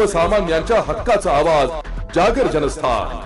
सर्वसामान्यांच्या हक्काचा आवाज जागर जनस्थान.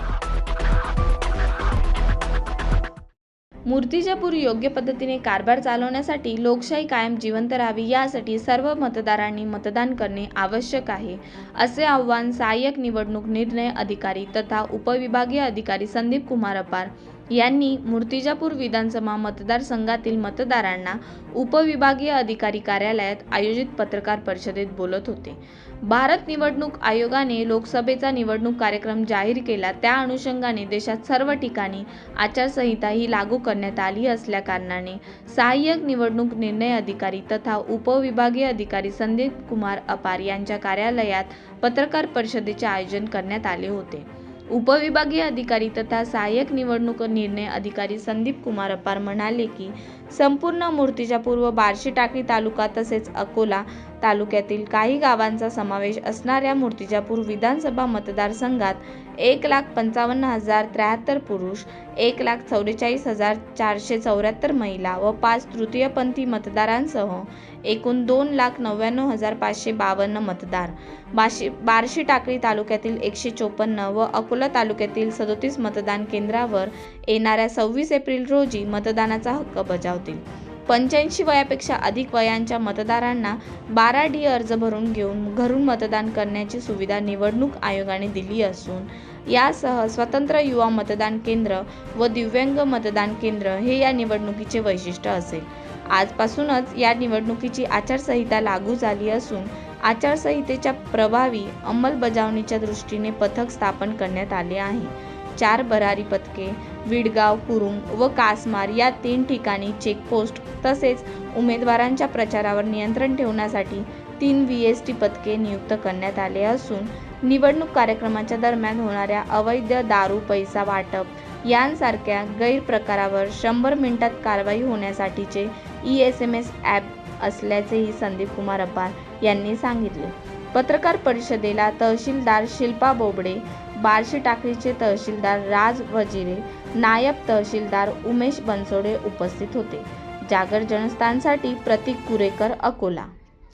मूर्तिजापूर योग्य पद्धतीने कारभार चालवण्यासाठी लोकशाही कायम जिवंत राहावी यासाठी सर्व मतदारांनी मतदान करणे आवश्यक आहे असे आव्हान सहाय्यक निवडणूक निर्णय अधिकारी तथा उपविभागीय अधिकारी संदीप कुमार अपार यांनी मूर्तिजापूर विधानसभा मतदारसंघातील मतदारांना उपविभागीय अधिकारी कार्यालयात आयोजित पत्रकार परिषदेत बोलत होते. भारत निवडणूक आयोगाने लोकसभेचा निवडणूक कार्यक्रम जाहीर केला. त्या अनुषंगाने देशात सर्व ठिकाणी आचारसंहिता ही लागू करण्यात आली असल्याकारणाने सहाय्यक निवडणूक निर्णय अधिकारी तथा उपविभागीय अधिकारी संदीप कुमार अपार यांच्या कार्यालयात पत्रकार परिषदेचे आयोजन करण्यात आले होते. उपविभागीय अधिकारी तथा सहाय्यक निवडणूक निर्णय अधिकारी संदीप कुमार अपार म्हणाले की संपूर्ण मूर्तीच्या व बार्शी टाकळी तालुका तसेच अकोला तालुक्यातील काही गावांचा समावेश असणाऱ्या मूर्तिजापूर विधानसभा मतदारसंघात एक लाख पंचावन्न हजार त्र्याहत्तर पुरुष एक लाख चौवेचाळीस हजार चारशे चौऱ्याहत्तर महिला व पाच तृतीयपंथी मतदारांसह एकूण दोन लाख नव्याण्णव हजार पाचशे बावन्न मतदार. बाशी बार्शी टाकळी तालुक्यातील एकशे चोपन्न व अकोला तालुक्यातील सदोतीस मतदान केंद्रावर येणाऱ्या सव्वीस एप्रिल रोजी मतदानाचा हक्क बजावतील. पंच्याऐंशी वयापेक्षा अधिक वयांच्या मतदारांना बारा डी अर्ज भरून घेऊन घरून मतदान करण्याची सुविधा निवडणूक आयोगाने दिली असून यासह स्वतंत्र युवा मतदान केंद्र व दिव्यांग मतदान केंद्र हे या निवडणुकीचे वैशिष्ट्य असेल. आजपासूनच या निवडणुकीची आचारसंहिता लागू झाली असून आचारसंहितेच्या प्रभावी अंमलबजावणीच्या दृष्टीने पथक स्थापन करण्यात आले आहे. चार भरारी पथके विडगाव कुरुंग व कासमार या तीन ठिकाणी चेकपोस्ट तसेच उमेदवारांच्या प्रचारावर नियंत्रण ठेवण्यासाठी तीन व्ही एस टी पथके नियुक्त करण्यात आले असून निवडणूक कार्यक्रमाच्या दरम्यान होणाऱ्या अवैध दारू पैसा वाटप यांसारख्या गैरप्रकारावर शंभर मिनिटात कारवाई होण्यासाठीचे E S M S app असल्याचेही संदीप कुमार अपार यांनी सांगितले. पत्रकार परिषदेला तहसीलदार शिल्पा बोबडे बार्शी टाकळीचे तहसीलदार राज वजिरे नायब तहसीलदार उमेश बनसोडे उपस्थित होते. जागर जनस्थानसाठी प्रतीक कुरेकर अकोला.